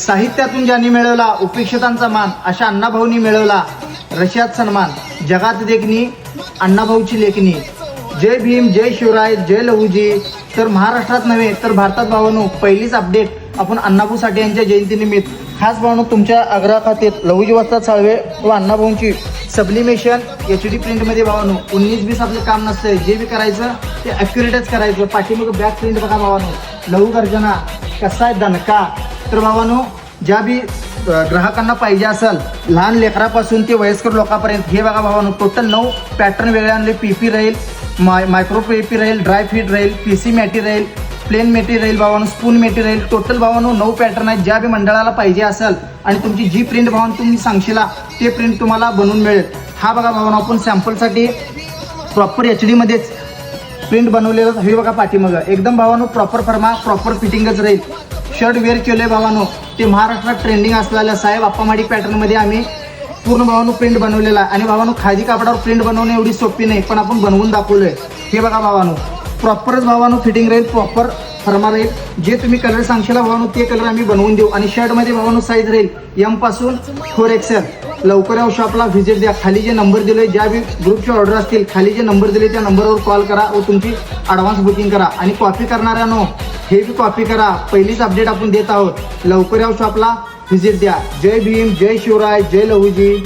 साहित्यातून ज्यांनी मिळवला उपेक्षितांचा मान अशा अण्णाभाऊंनी मिळवला रशियात सन्मान जगात देखणी अण्णाभाऊची लेखणी. जय भीम जय शिवराय जय लहूजी. तर महाराष्ट्रात नव्हे तर भारतात भावानो पहिलीच अपडेट आपण अण्णाभाऊ साठे यांच्या जयंतीनिमित्त. खास भावनो तुमच्या आग्रहाखातीर लहूजी वस्तात साळवे व अण्णाभाऊंची सब्लिमेशन एच डी प्रिंटमध्ये भावानो उन्नीस बीस आपलं काम नसतंय. जे बी करायचं ते ॲक्युरेटच करायचं. पाठीमागं बॅक प्रिंट बघा भावानो. लहू गर्जना कसा आहे दणका तर भावानो ज्या बी ग्राहकांना पाहिजे असेल लहान लेकरापासून ते वयस्कर लोकांपर्यंत हे बघा भावानो टोटल नऊ पॅटर्न वेगळे आणले. पी पी राहील माय मायक्रो पी पी राहील ड्राय फिट राहील पी सी मॅटी राहील प्लेन मेटी राहील भावानो स्पून मेटी राहील. टोटल भावानो नऊ पॅटर्न आहेत. ज्या बी मंडळाला पाहिजे असेल आणि तुमची जी प्रिंट भावानं तुम्ही सांगशीला ते प्रिंट तुम्हाला बनवून मिळेल. हा बघा भावानो आपण सॅम्पलसाठी प्रॉपर एच डीमध्येच प्रिंट बनवलेलं हे बघा पाठीमागं. एकदम भावानो प्रॉपर फर्मा प्रॉपर फिटिंगच राहील. शर्ट वेअर केलंय भावानो. ते महाराष्ट्रात ट्रेंडिंग असलेल्या साहेब अप्पामाडी पॅटर्नमध्ये आम्ही पूर्ण भावानो प्रिंट बनवलेला. आहे आणि भावानो खादी कापडावर प्रिंट बनवणे एवढी सोपी नाही पण आपण बनवून दाखवलोय. हे बघा भावानो. प्रॉपरच भावानो फिटिंग राहील प्रॉपर फर्मा राहील जे तुम्ही कलर सांगशील भावानो ते कलर आम्ही बनवून देऊ. आणि शर्टमध्ये भावानो साईज राहील एमपासून फोर एक्सेल लवकर या शॉपला व्हिजिट द्या. खाली जे नंबर दिले ज्या बी ग्रुपचे ऑर्डर असतील खाली जे नंबर दिले त्या नंबरवर कॉल करा व तुमची ॲडव्हान्स बुकिंग करा. आणि कॉपी करणाऱ्यानो हे बी कॉपी करा. पहिलीच अपडेट आपण देत आहोत. लवकर या शॉपला व्हिजिट द्या. जय भीम जय शिवराय जय लहूजी.